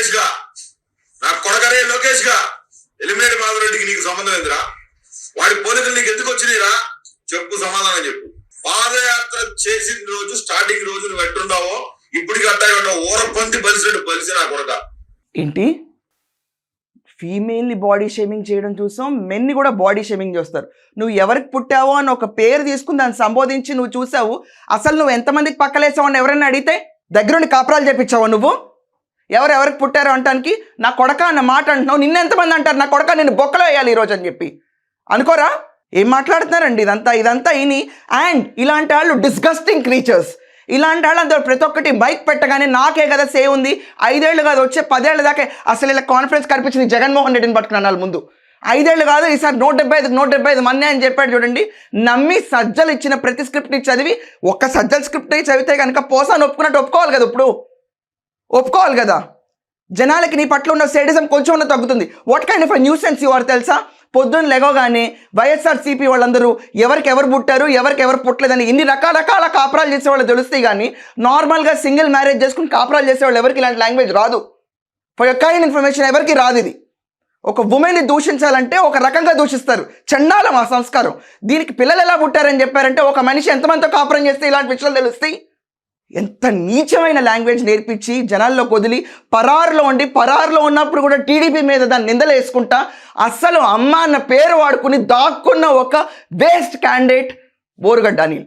లోకేష్గా నా కొడకరే లోకేష్గా ఎలిమినేట్ మాధవరెడ్డికి నీకు సంబంధం ఎందురా వాడి పోలికలు నీకు ఎందుకు వచ్చినాయిరా? చెప్పు సమాధానం చెప్పు. పాదయాత్ర చేసిన రోజు స్టార్టింగ్ రోజు నువ్వు ఎట్టుండావో ఇప్పటికి అట్టాయి ఉండవు ఊర పంది బలిసినట్టు బలిసి నా కొడక. ఏంటి? ఫీమేల్ని బాడీ షేమింగ్ చేయడం చూసాం మెన్ని కూడా బాడీ షేమింగ్ చేస్తారు. నువ్వు ఎవరికి పుట్టావో అని ఒక పేరు తీసుకుని దాన్ని సంబోధించి నువ్వు చూసావు అసలు నువ్వు ఎంతమందికి పక్కలేసావు అని ఎవరైనా అడిగితే దగ్గరుండి కాపురాలు చేపించావా నువ్వు? ఎవరెవరికి పుట్టారో అంటానికి? నా కొడక అన్న మాట అంటున్నావు నిన్న ఎంతమంది అంటారు? నా కొడక నేను బొక్కలో వేయాలి ఈరోజు అని చెప్పి. అనుకోరా? ఏం మాట్లాడుతున్నారండి ఇదంతా? ఇదంతా ఇని అండ్ ఇలాంటి వాళ్ళు డిస్గస్టింగ్ క్రీచర్స్ ఇలాంటి వాళ్ళు అందరూ ప్రతి ఒక్కటి బైక్ పెట్టగానే నాకే కదా సేవ్ ఉంది. ఐదేళ్ళు కాదు వచ్చే పదేళ్ళ దాకా అసలు ఇలా కాన్ఫరెన్స్ కనిపించింది జగన్మోహన్ రెడ్డిని పట్టుకున్నాను ముందు. ఐదేళ్ళు కాదు ఈసారి నూట డెబ్బై ఐదు నూట డెబ్బై ఐదు మంది అని చెప్పాడు చూడండి. నమ్మి సజ్జలు ఇచ్చిన ప్రతి స్క్రిప్ట్ని చదివి ఒక్క సజ్జల స్క్రిప్ట్ చదివితే కనుక పోసాను ఒప్పుకున్నట్టు ఒప్పుకోవాలి కదా ఇప్పుడు. ఒప్పుకోవాలి కదా? జనాలకి నీ పట్ల ఉన్న సేడిజం కొంచెం ఉన్న తగ్గుతుంది. What kind of news sense you are తెలుసా? పొద్దున్న లెగవగానే వైఎస్ఆర్సీపీ వాళ్ళందరూ ఎవరికి ఎవరు పుట్టారు ఎవరికి ఎవరు పుట్టలేదని ఇన్ని రకరకాల కాపురాలు చేసే వాళ్ళు తెలుస్తాయి కానీ నార్మల్గా సింగిల్ మ్యారేజ్ చేసుకుని కాపురాలు చేసే వాళ్ళు ఎవరికి ఇలాంటి లాంగ్వేజ్ రాదు. ఫర్ కైండ్ ఇన్ఫర్మేషన్ ఎవరికి రాదు ఇది. ఒక ఉమెన్ని దూషించాలంటే ఒక రకంగా దూషిస్తారు. చండాలం ఆ సంస్కారం. దీనికి పిల్లలు ఎలా పుట్టారని చెప్పారంటే ఒక మనిషి ఎంతమందితో కాపురం చేస్తే ఇలాంటి విషయాలు తెలుస్తాయి? ఎంత నీచమైన లాంగ్వేజ్ నేర్పించి జనాల్లో వదిలి పరారులో ఉండి పరారులో ఉన్నప్పుడు కూడా టీడీపీ మీద దాన్ని నిందలు వేసుకుంటా అస్సలు అమ్మ అన్న పేరు వాడుకుని దాక్కున్న ఒక వేస్ట్ క్యాండిడేట్ బోరుగడ్డ అనిల్.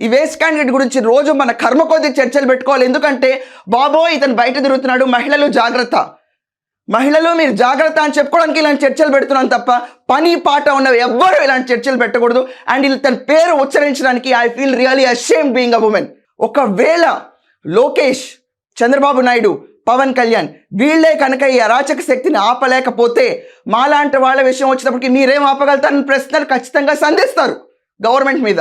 ఈ వేస్ట్ క్యాండిడేట్ గురించి రోజు మన కర్మ కొద్ది చర్చలు పెట్టుకోవాలి. ఎందుకంటే బాబోయ్ ఇతను బయట తిరుగుతున్నాడు. మహిళలు జాగ్రత్త. మహిళలు మీరు జాగ్రత్త అని చెప్పుకోవడానికి ఇలాంటి చర్చలు పెడుతున్నాను తప్ప పని పాట ఉన్నవి ఎవ్వరూ ఇలాంటి చర్చలు పెట్టకూడదు. అండ్ ఇలా తన పేరు ఉచ్చరించడానికి I feel really ashamed being a woman ఒకవేళ లోకేష్ చంద్రబాబు నాయుడు పవన్ కళ్యాణ్ వీళ్ళే కనుక ఈ అరాచక శక్తిని ఆపలేకపోతే మాలాంటి వాళ్ళ విషయం వచ్చినప్పటికీ మీరేం ఆపగలుగుతారని ప్రశ్నలు ఖచ్చితంగా సంధిస్తారు గవర్నమెంట్ మీద.